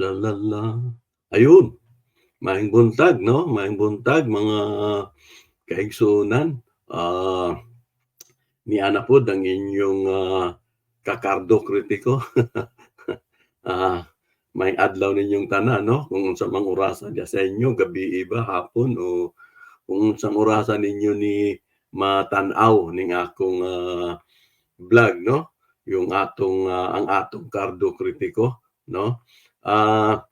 La, la, la. Ayun, maayong buntag 'no, maayong buntag mga kaigsuonan. Ah, niana pod ang inyong, ah, kakardo kritiko. Ah, maayong adlaw ninyong tanan 'no, kung unsa mang orasan diya sa inyo, gabii ba, hapon o kung unsang orasan ninyo ni matan-aw ning akong, ah, vlog 'no, yung atong, ah, ang atong kardo kritiko 'no. Ah,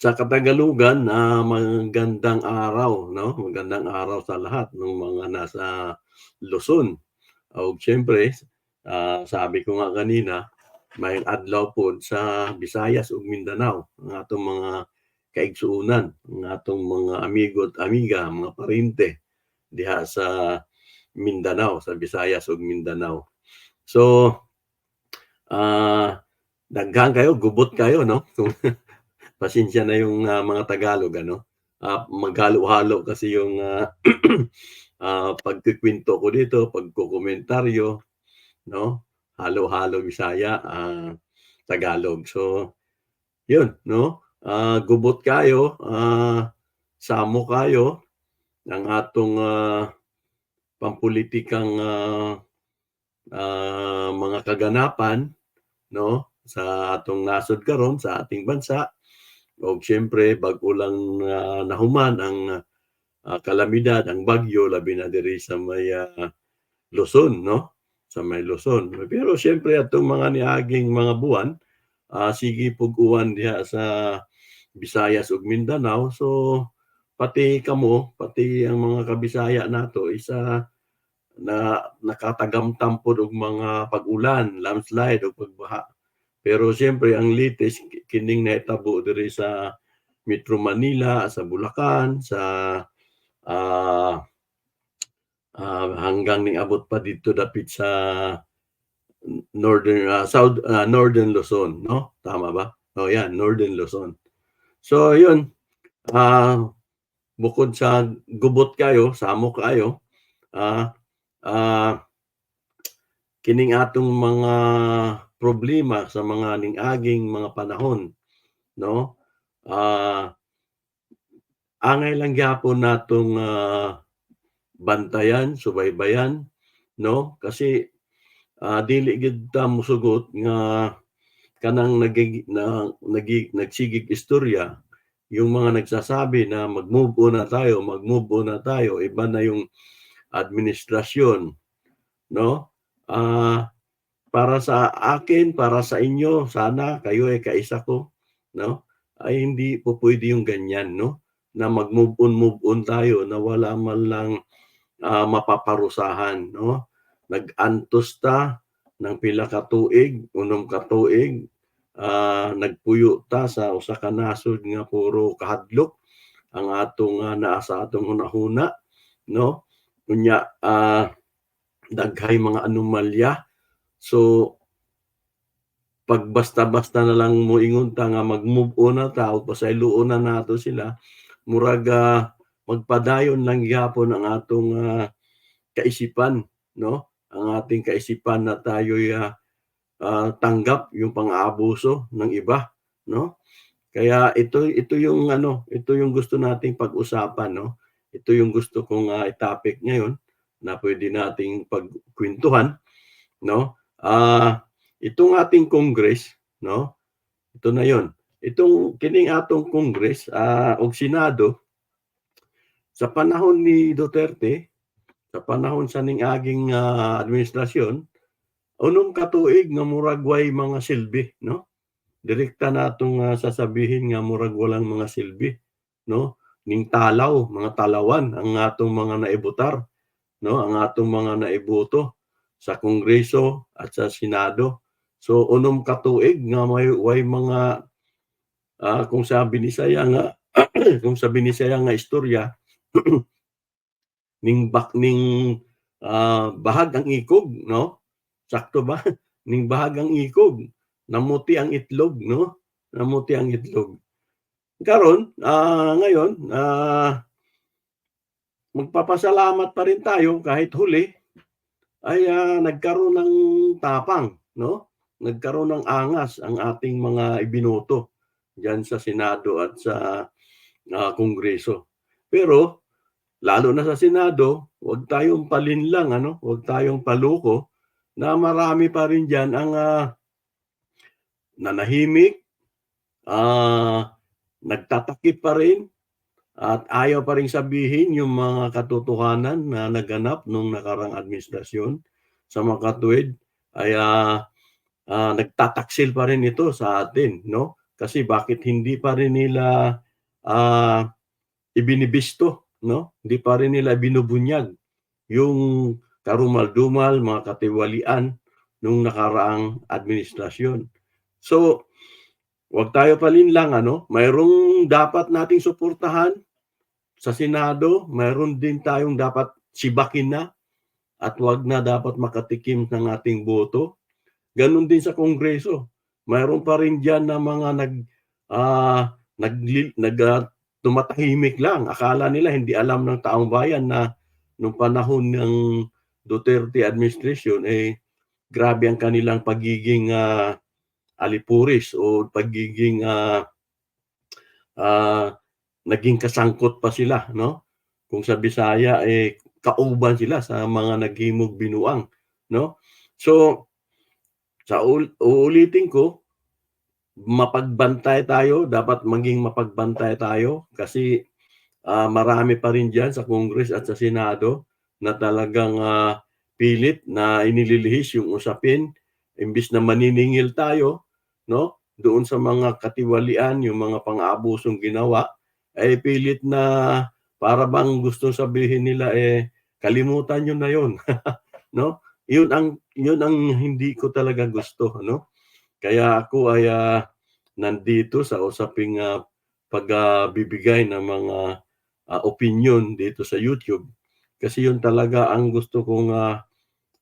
sa Katagalugan, ah, magandang araw 'no, magandang araw sa lahat ng mga nasa Luzon. Ug siyempre, ah, sabi ko nga kanina, maayong adlaw pod sa Visayas ug Mindanao, ang atong mga kaigsuonan, ang atong mga amigo at amiga, mga parente diha sa Mindanao, sa Visayas ug Mindanao. So, ah, daghan kayo, gubot kayo 'no, pasensya na yung, ah, mga Tagalog ano, ah, maghalo-halo kasi yung, ah, ah, pagkukuwento ko dito, pagkokomentaryo 'no, halo-halo Bisaya, ah, Tagalog. So, yun 'no, ah, gubot kayo, ah, samo kayo ng atong, ah, pampulitikang, ah, ah, mga kaganapan 'no, sa atong nasod karon sa ating bansa. Ug siyempre bag-o lang, ah, nahuman ang, ah, kalamidad, ang bagyo labi na diri sa may, ah, Luzon 'no, sa may Luzon. Pero siyempre atong mga niaging mga buwan, ah, sige pug uwan diha sa Visayas ug Mindanao. So, pati kamo, pati ang mga kabisaya nato is, ah, na nakatagamtam pod og mga pag-ulan, landslide ug pagbaha. Pero siyempre ang latest kining nahitabo diri sa Metro Manila, sa Bulacan, sa, ah, ah, hanggang ning-abot pa dito dapit sa northern, ah, south, ah, Northern Luzon 'no, tama ba? Oh, yan, Northern Luzon. So yun, ah, bukod sa gubot kayo, samo kayo, ah, ah, kining atong mga problema sa mga ning-aging mga panahon 'no, ah, angay lang gyapon natong, ah, bantayan, subaybayan 'no, kasi, ah, dili gid ta mosugot nga kanang nagigi na nagi nagsigig istorya, yung mga nagsasabi na mag-move on na tayo, mag-move on na tayo, iba na yung administrasyon 'no. Ah, para sa akin, para sa inyo, sana kayo ay kaisa ko 'no, ay hindi pupuwede yung ganyan 'no, na mag-move on, move on tayo na wala man lang, ah, mapaparusahan 'no. Nag-antos ta ng pila ka tuig, unom ka tuig, ah, nagpuyo ta sa usa ka nasod nga puro kahadlok ang atong, ah, naa sa atong hunahuna 'no. Unya, ah, daghay mga anomalya. So, pag basta-basta na lang moingon ta nga mag-move on na ta o pasayloon na nato sila, murag, ah, magpadayon lang gyapon ang atong, ah, kaisipan 'no, ang ating kaisipan na tayo'y, ah, ah, tanggap yung pang-aabuso ng iba 'no. Kaya ito ito yung ano, ito yung gusto nating pag-usapan 'no. Ito yung gusto kong, ah, i-topic ngayon na puwede nating pagkuwentuhan 'no. Ah, itong ating Congress 'no, ito na yun. Itong kining atong Congress, ah, ug Senado sa panahon ni Duterte, sa panahon sa ning-aging, ah, administrasyon, unom ka tuig nga murag way mga silbi 'no. Direkta natong, ah, sasabihin nga murag walang mga silbi 'no, ning talaw, mga talawan ang atong mga naibotar 'no, ang atong mga naiboto sa Kongreso at sa Senado. So, unom ka tuig nga may way mga, ah, kung sa binisaya nga kung sa binisaya nga istorya ning bak ning, ah, bahag ang ikog 'no, sakto ba? Ning bahag ang ikog, namuti ang itlog 'no, namuti ang itlog. Karon, ah, ngayon, ah magpapasalamat pa rin tayo kahit huli ay, ah, nagkaroon ng tapang 'no, nagkaroon ng angas ang ating mga ibinoto diyan sa Senado at sa, ah, Kongreso. Pero lalo na sa Senado, huwag tayong palinlang ano, huwag tayong paloko na marami pa rin diyan ang, ah nanahimik, ah, nagtatakip pa rin at ayaw pa ring sabihin yung mga katotohanan na naganap nung nakaraang administrasyon. Sa makatuwid ay, ah, ah, nagtataksil pa rin ito sa atin 'no, kasi bakit hindi pa rin nila, ah, ibinibisto 'no, hindi pa rin nila binubunyag yung karumal-dumal, mga katiwalian nung nakaraang administrasyon. So, huwag tayo palinlang ano, mayroong dapat nating suportahan sa Senado, mayroon din tayong dapat sibakin na at huwag na dapat makatikim ng ating boto. Gano'n din sa Kongreso, mayroon pa rin diyan na mga nag, ah, nagli nag, ah, tumatahimik lang. Akala nila hindi alam ng taong bayan na nung panahon ng Duterte administration, eh, grabe ang kanilang pagiging, ah, alipuris o pagiging, ah, ah, naging kasangkot pa sila 'no. Kung sa Bisaya, eh, kauban sila sa mga naghimog binuang 'no. So, sa ul uulitin ko, mapagbantay tayo, dapat maging mapagbantay tayo kasi, ah, marami pa rin diyan sa Congress at sa Senado na talagang, ah, pilit na inililihis yung usapin imbes na maniningil tayo 'no, doon sa mga katiwalian, yung mga pang-aabusong ginawa, ay pilit na para bang gustong sabihin nila, eh, kalimutan niyo na yun 'no. Yun ang yun ang hindi ko talaga gusto ano. Kaya ako ay, ah, nandito sa usaping, ah, pag, ah, bibigay ng mga, ah, opinyon dito sa YouTube. Kasi yun talaga ang gusto kong, ah,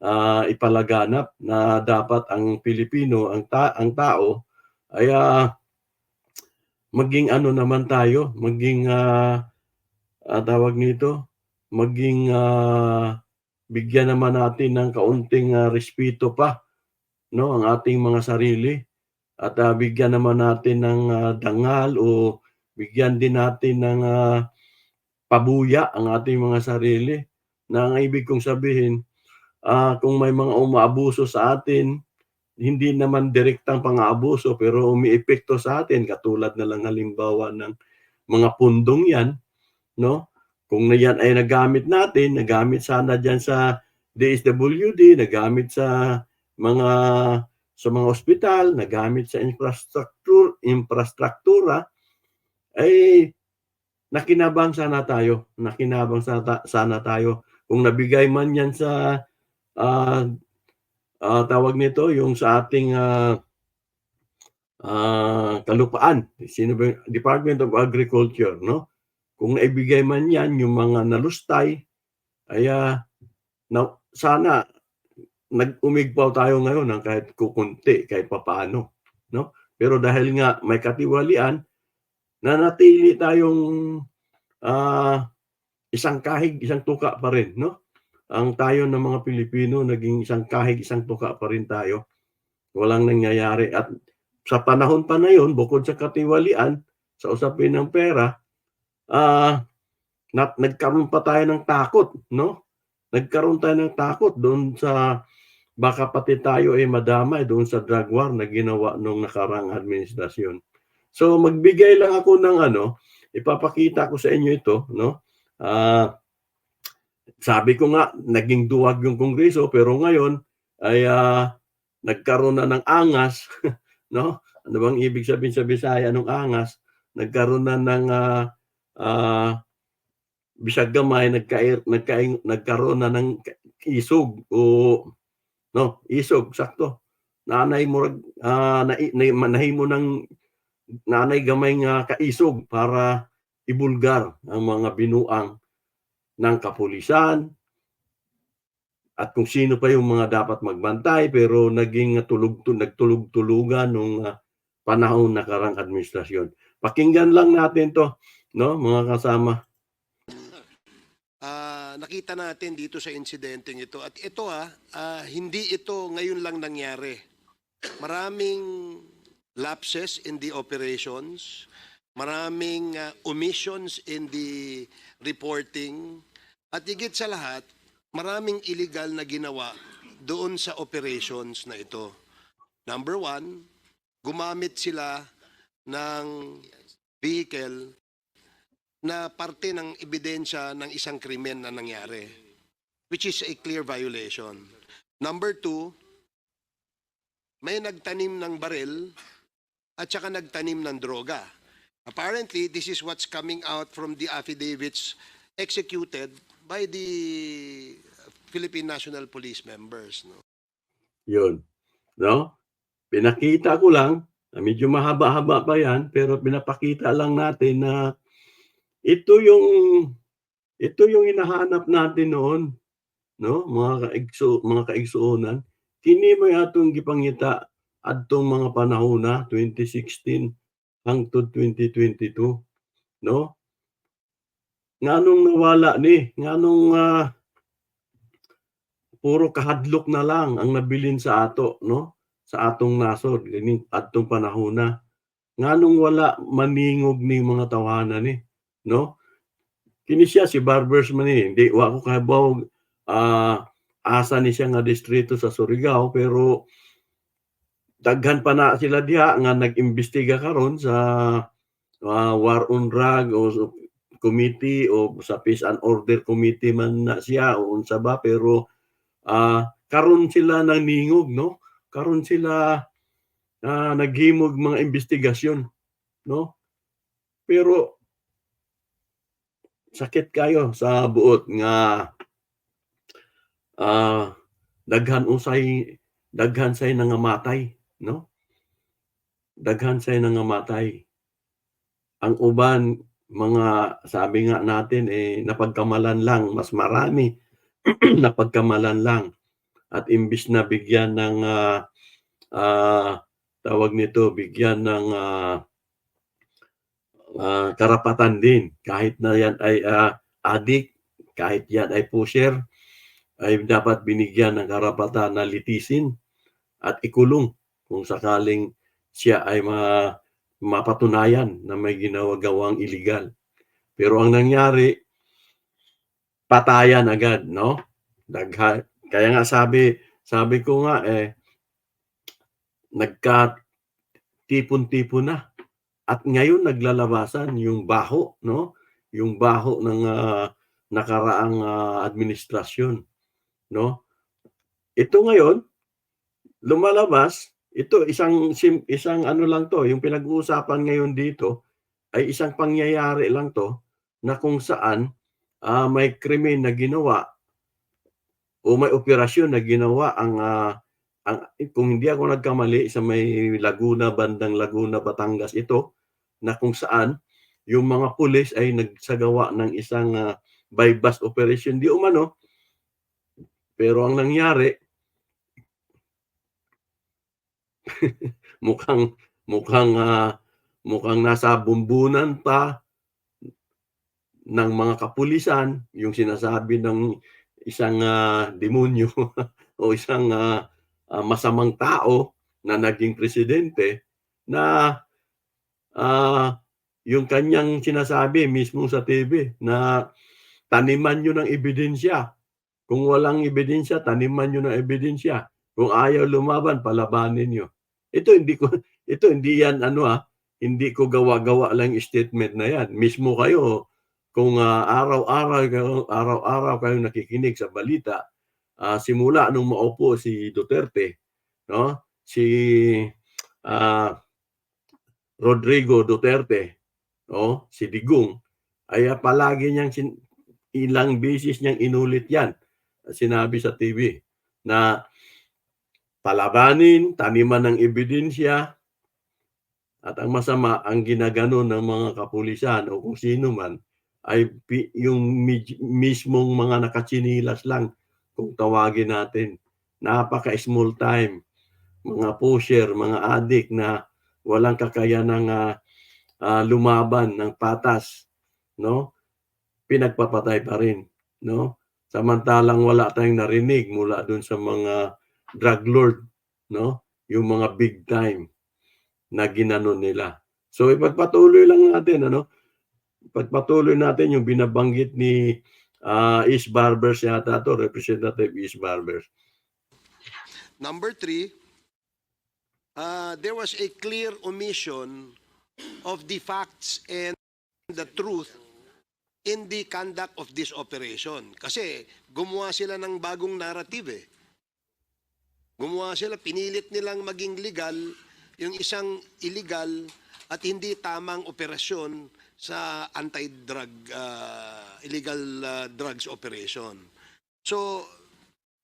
ah, ipalaganap na dapat ang Pilipino, ang ta ang tao ay, ah, maging ano naman tayo, maging, ah, ah, tawag nito, maging, ah, bigyan naman natin ng kaunting, ah, respeto pa 'no, ang ating mga sarili at, ah, bigyan naman natin ng, ah, dangal o bigyan din natin ng, ah, pabuya ang ating mga sarili. Na ang ibig kong sabihin, ah, kung may mga umaabuso sa atin, hindi naman direktang pang-aabuso pero umeepekto sa atin katulad na lang halimbawa ng mga pundong 'yan 'no. Kung na 'yan ay nagamit natin, nagamit sana diyan sa DSWD, nagamit sa mga sa mga ospital, nagamit sa infrastructure infrastruktura, ay nakinabang sana tayo, nakinabang sana sana tayo. Kung nabigay man 'yan sa, ah, ah, tawag nito, yung sa ating, ah, ah, kalupaan, sino Department of Agriculture 'no. Kung naibigay man 'yan, yung mga nalustay, ay, ah, na sana nag-umigpaw tayo ngayon ng kahit kokonti, kahit papaano 'no. Pero dahil nga may katiwalian, nanatili tayong, ah, isang kahig, isang tuka pa rin 'no. Ang tayo ng mga Pilipino naging isang kahig, isang tuka pa rin tayo. Walang nangyayari at sa panahon pa na yun, bukod sa katiwalian, sa usapin ng pera, ah, na nagkaroon pa tayo ng takot 'no. Nagkaroon tayo ng takot doon sa baka pati tayo ay madamay doon sa drug war na ginawa nung nakaraang administrasyon. So, magbigay lang ako ng ano, ipapakita ko sa inyo ito 'no. Ah, sabi ko nga naging duwag yung Kongreso pero ngayon ay, ah, nagkaroon na ng angas 'no. Ano bang ibig sabihin sa Bisaya nung angas? Nagkaroon na ng, ah, ah, bisag gamay nagkair nagkaing nagkaroon na ng isog o 'no, isog sakto. Nanay murag, ah, nai na manahimo ng nanay gamay nga kaisog para ibulgar ang mga binuang ng kapulisan at kung sino pa yung mga dapat magbantay pero naging tulug nagtulog-tulugan nung, ah, panahon nakaraang administrasyon. Pakinggan lang natin 'to 'no, mga kasama. Ah, nakita natin dito sa insidenteng ito at ito ah, ah, hindi ito ngayon lang nangyari. Maraming lapses in the operations, maraming uh, omissions in the reporting, at higit sa lahat, maraming illegal na ginawa doon sa operations na ito. Number one, gumamit sila ng vehicle na parte ng ebidensya ng isang krimen na nangyari, which is a clear violation. Number two, may nagtanim ng baril at saka nagtanim ng droga. Apparently, this is what's coming out from the affidavits executed by the Philippine National Police members. No? Yun. No? Pinakita ko lang, medyo mahaba-haba pa yan, pero pinapakita lang natin na ito yung ito yung hinahanap natin noon, no? Mga kaigso, mga kaigsuonan. Kini mo atong gipangita adtong mga panahon na 2016 hangtod 2022, no? Nganong nawala ni, nganong ah, puro kahadlok na lang ang nabilin sa ato, no? Sa atong nasod, ganing adtong panahon na. Nganong wala maningog ni mga tawanan ni, no? Kini siya si Barbers man ni, hindi wa ko kabaw ah asa ni siya nga distrito sa Surigao pero daghan pa na sila diha nga nag-imbestiga karon sa ah, war on drug o committee o sa peace and order committee man na siya o unsa ba pero ah karon sila nang ningog no? Karon sila ah, naghimog mga investigasyon no? Pero sakit kayo sa buot nga ah daghan usay daghan say nangamatay no? Daghan say nangamatay. Ang uban mga sabi nga natin eh napagkamalan lang mas marami. Napagkamalan lang. At imbis na bigyan ng ah, ah, tawag nito bigyan ng ah, ah, karapatan din. Kahit na yan ay ah, addict kahit yan ay pusher ay dapat binigyan ng karapatan na litisin at ikulong kung sakaling siya ay ma, mapatunayan na may ginawagawang illegal. Pero ang nangyari, patayan agad, no? Dagha, kaya nga sabi, sabi ko nga eh, nagka tipon-tipon na. At ngayon naglalabasan yung baho, no? Yung baho ng ah, nakaraang ah, administrasyon, no? Ito ngayon lumalabas, ito isang isang ano lang to, yung pinag-uusapan ngayon dito ay isang pangyayari lang to na kung saan ah, may krimen na ginawa o may operasyon na ginawa ang ah, ang kung hindi ako nagkamali sa may Laguna bandang Laguna Batangas ito na kung saan yung mga pulis ay nagsagawa ng isang ah, by bus operation. Di umano pero ang nangyari mukhang mukhang ah, mukhang nasa bumbunan pa ng mga kapulisan yung sinasabi ng isang ah, demonyo o isang ah, ah, masamang tao na naging presidente na ah, yung kanyang sinasabi mismo sa TV na taniman nyo ng ebidensya. Kung walang ebidensya, taniman nyo ng ebidensya. Kung ayaw lumaban, palabanin nyo. Ito hindi ko ito hindi yan ano ah, hindi ko gawa-gawa lang statement na yan. Mismo kayo kung ah, araw-araw kayo araw-araw kayo nakikinig sa balita, ah, simula nung maupo si Duterte, no? Si ah, Rodrigo Duterte, no? Si Digong ay palagi niyang sin- ilang beses niyang inulit yan. Sinabi sa TV na palabanin, taniman ng ebidensya, at ang masama, ang ginaganon ng mga kapulisan o kung sino man, ay yung mi- mismong mga nakatsinilas lang kung tawagin natin. Napaka-small time. Mga pusher, mga adik na walang kakayanang ah, ah, lumaban ng patas. No? Pinagpapatay pa rin. No? Samantalang wala tayong narinig mula dun sa mga drug lord, no? Yung mga big time. na ginanon nila. So ipagpatuloy lang natin ano, pagpatuloy natin yung binabanggit ni ah, East Barbers yata to, Representative East Barbers. Number three, uh, there was a clear omission of the facts and the truth in the conduct of this operation. Kasi gumawa sila ng bagong narrative eh. Gumawa sila, pinilit nilang maging legal yung isang illegal at hindi tamang operasyon sa anti-drug, uh, illegal uh, drugs operation. So,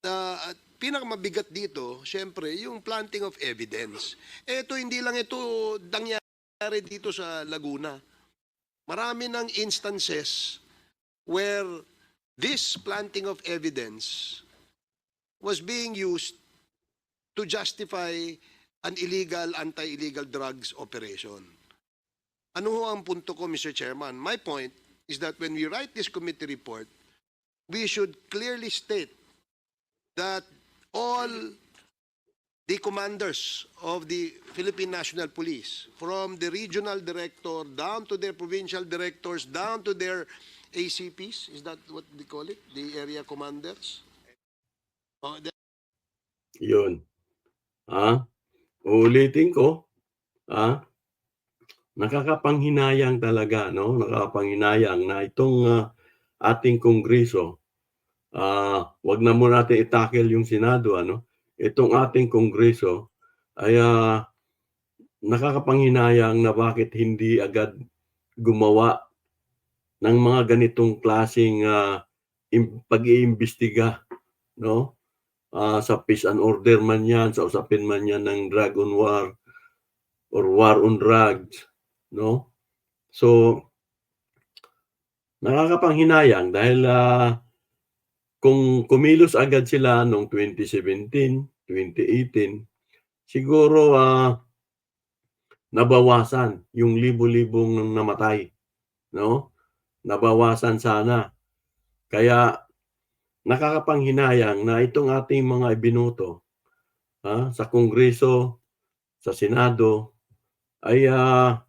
uh, pinakamabigat dito, syempre, yung planting of evidence. Ito, hindi lang ito nangyari dito sa Laguna. Marami ng instances where this planting of evidence was being used to justify an illegal, anti-illegal drugs operation. Ano ho ang punto ko, Mr. Chairman? My point is that when we write this committee report, we should clearly state that all the commanders of the Philippine National Police, from the regional director down to their provincial directors, down to their ACPs, is that what they call it? The area commanders? Oh, Yun. Ah, uulitin ko, ah, nakakapanghinayang talaga, no? Nakakapanghinayang na itong ah, ating kongreso, ah, wag na muna natin i-tackle yung Senado, ano? Itong ating kongreso ay ah, nakakapanghinayang na bakit hindi agad gumawa ng mga ganitong klaseng ah, im- pag-iimbestiga, no? Ah, sa peace and order man yan, sa usapin man yan ng drug on war or war on drugs, no? So, nakakapanghinayang dahil ah, kung kumilos agad sila noong 2017, 2018, siguro ah, nabawasan yung libo-libong namatay, no? Nabawasan sana. Kaya nakakapanghinayang na itong ating mga ibinuto ha, sa Kongreso, sa Senado, ay ah,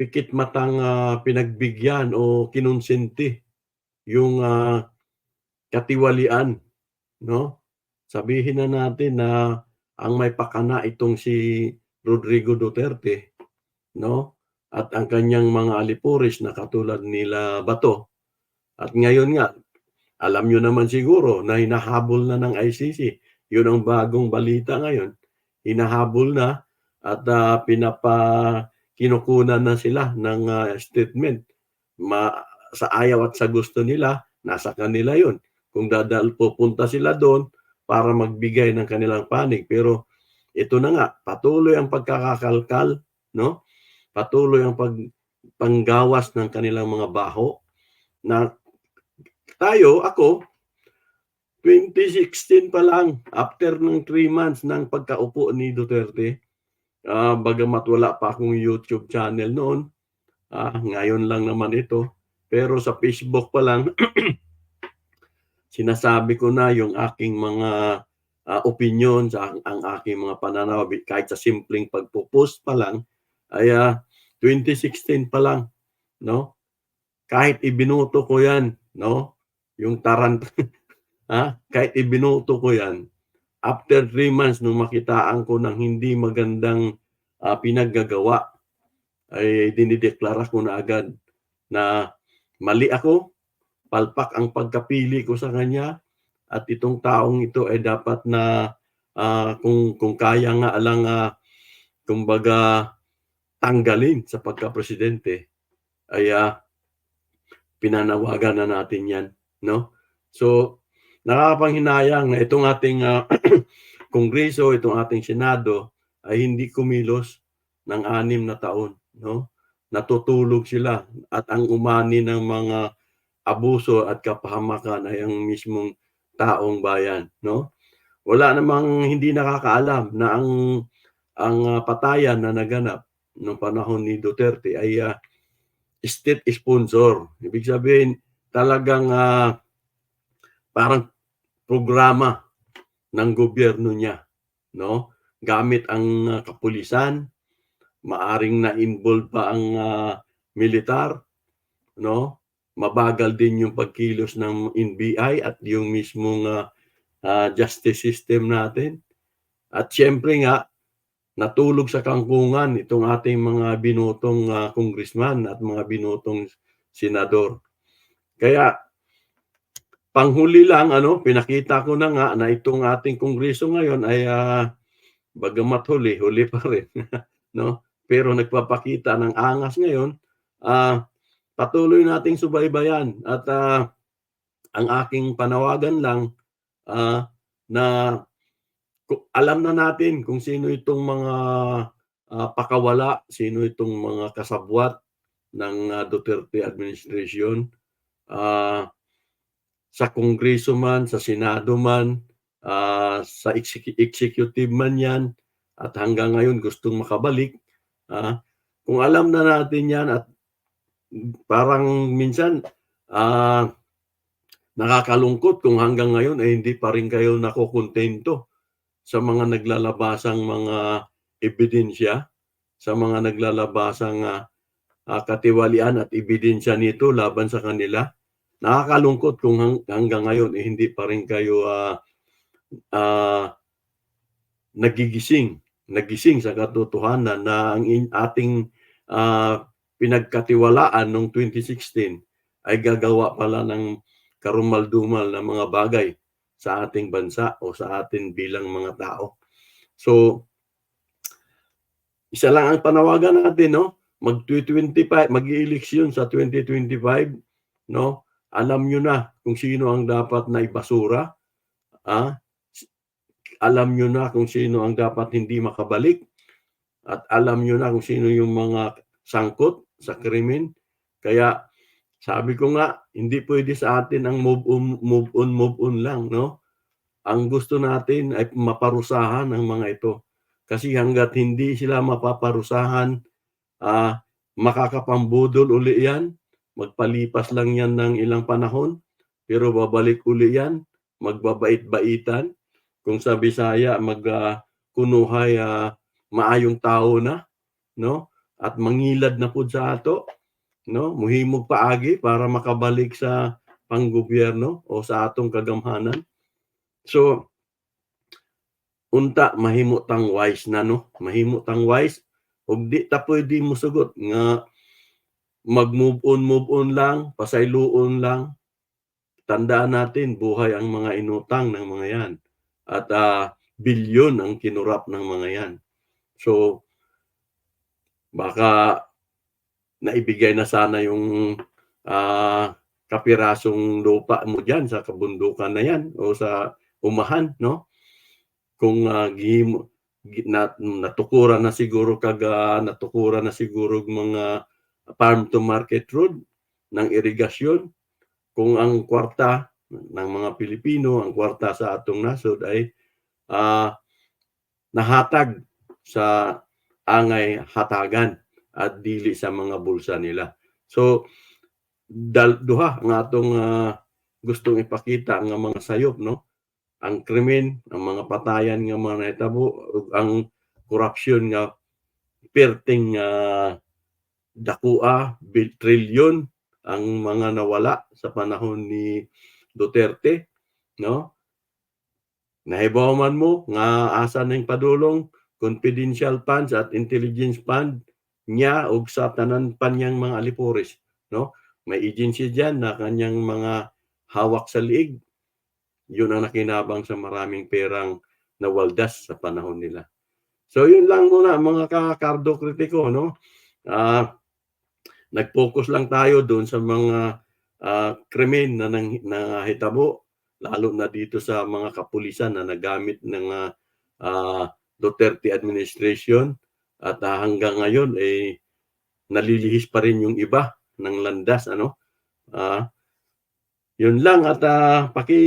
pikit matang ah, pinagbigyan o kinonsenti yung ah, katiwalian. No? Sabihin na natin na ang may pakana itong si Rodrigo Duterte, no? At ang kanyang mga alipuris na katulad nila Bato. At ngayon nga, alam nyo naman siguro na hinahabol na ng ICC. Yun ang bagong balita ngayon. Hinahabol na at ah, pinapa kinukunan na sila ng ah, statement. Ma, sa ayaw at sa gusto nila, nasa kanila yun. Kung dadal pupunta sila doon para magbigay ng kanilang panig. Pero ito na nga, patuloy ang pagkakakalkal, no? Patuloy ang pag panggawas ng kanilang mga baho na tayo, ako, 2016 pa lang, after ng 3 months ng pagkaupo ni Duterte, ah bagamat wala pa akong YouTube channel noon, ah, ngayon lang naman ito, pero sa Facebook pa lang, sinasabi ko na yung aking mga ah, opinion, sa ang, aking mga pananaw, kahit sa simpleng pagpo-post pa lang, ay ah, 2016 pa lang, no? Kahit ibinuto ko yan, no? Yung tarant, ha? Kahit ibinuto ko yan, after three months nung makitaan ko ng hindi magandang ah, pinaggagawa, ay dinideklara ko na agad na mali ako, palpak ang pagkapili ko sa kanya, at itong taong ito ay dapat na ah, kung kung kaya nga alang uh, kumbaga tanggalin sa pagka-presidente ay ah, pinanawagan na natin yan no? So nakakapanghinayang na itong ating ah, kongreso itong ating senado ay hindi kumilos ng anim na taon no? Natutulog sila at ang umani ng mga abuso at kapahamakan ay ang mismong taong bayan no? Wala namang hindi nakakaalam na ang ang ah, patayan na naganap noong panahon ni Duterte ay ah, state sponsor. Ibig sabihin talagang ah, parang programa ng gobyerno niya no gamit ang ah, kapulisan maaring na-involve pa ang ah, militar, no? Mabagal din yung pagkilos ng NBI at yung mismong ah, ah, justice system natin. At syempre nga, natulog sa kangkungan itong ating mga binutong ah, congressman at mga binutong senador. Kaya panghuli lang ano, pinakita ko na nga na itong ating kongreso ngayon ay ah, bagamat huli, huli pa rin, no? Pero nagpapakita ng angas ngayon, ah patuloy nating subaybayan at ah, ang aking panawagan lang ah, na alam na natin kung sino itong mga ah, pakawala, sino itong mga kasabwat ng ah, Duterte administration. Ah, sa Kongreso man, sa Senado man, ah, sa exec- executive man yan, at hanggang ngayon gustong makabalik. ah, kung alam na natin yan at parang minsan ah, nakakalungkot kung hanggang ngayon ay hindi pa rin kayo nakokontento sa mga naglalabasang mga ebidensya, sa mga naglalabasang ah, katiwalian at ebidensya nito laban sa kanila nakakalungkot kung hang, hanggang ngayon eh, hindi pa rin kayo ah, ah, nagigising, nagising sa katotohanan na ang in- ating ah, pinagkatiwalaan noong 2016 ay gagawa pala ng karumal-dumal na mga bagay sa ating bansa o sa atin bilang mga tao. So, isa lang ang panawagan natin, no? Mag-25, mag-eleksyon sa 2025, no? Alam nyo na kung sino ang dapat na ibasura. Ah? Alam nyo na kung sino ang dapat hindi makabalik. At alam nyo na kung sino yung mga sangkot sa krimen. Kaya sabi ko nga, hindi pwede sa atin ang move on, move on, move on lang. No? Ang gusto natin ay maparusahan ang mga ito. Kasi hanggat hindi sila mapaparusahan, ah, makakapambudol uli yan magpalipas lang yan ng ilang panahon, pero babalik uli yan, magbabait-baitan. Kung sa Bisaya, magkunuhay uh, maayong tao na, no? At mangilad na pud sa ato, no? Muhimog paagi para makabalik sa panggobyerno o sa atong kagamhanan. So, unta mahimo tang wise na no, mahimo tang wise ug di ta pwede mo sugot nga mag-move on, move on lang, pasayloon lang. Tandaan natin, buhay ang mga inutang ng mga yan. At ah, bilyon ang kinurap ng mga yan. So, baka naibigay na sana yung ah, kapirasong lupa mo dyan sa kabundukan na yan o sa umahan, no? Kung uh, gihimo, gi- nat, natukuran na siguro kaga natukuran na siguro mga farm to market road ng irigasyon kung ang kwarta ng mga Pilipino, ang kwarta sa atong nasod ay ah, nahatag sa angay hatagan at dili sa mga bulsa nila. So dal duha ang atong ah, gustong ipakita nga mga sayop no ang krimen ang mga patayan nga mga nahitabo ug ang korupsyon nga perting ah, dakua, trilyon ang mga nawala sa panahon ni Duterte, no? Nahibaw man mo nga asa ning padulong confidential funds at intelligence fund niya ug sa tanan pa niyang mga alipores, no? May agency diyan na kanyang mga hawak sa liig. Yun ang nakinabang sa maraming perang nawaldas sa panahon nila. So yun lang muna mga kakardo kritiko, no? Ah, nag-focus lang tayo doon sa mga ah, krimen na nang nahitabo lalo na dito sa mga kapulisan na nagamit ng ah, ah, Duterte administration at ah, hanggang ngayon eh nalilihis pa rin yung iba ng landas ano ah yun lang at ah, paki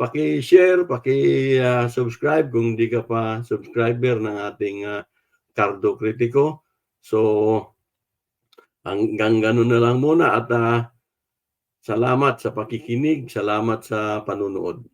paki-share, paki-subscribe kung hindi ka pa subscriber ng ating ah, Cardo Kritiko. So, hanggang ganun na lang muna at ah, salamat sa pakikinig, salamat sa panunood.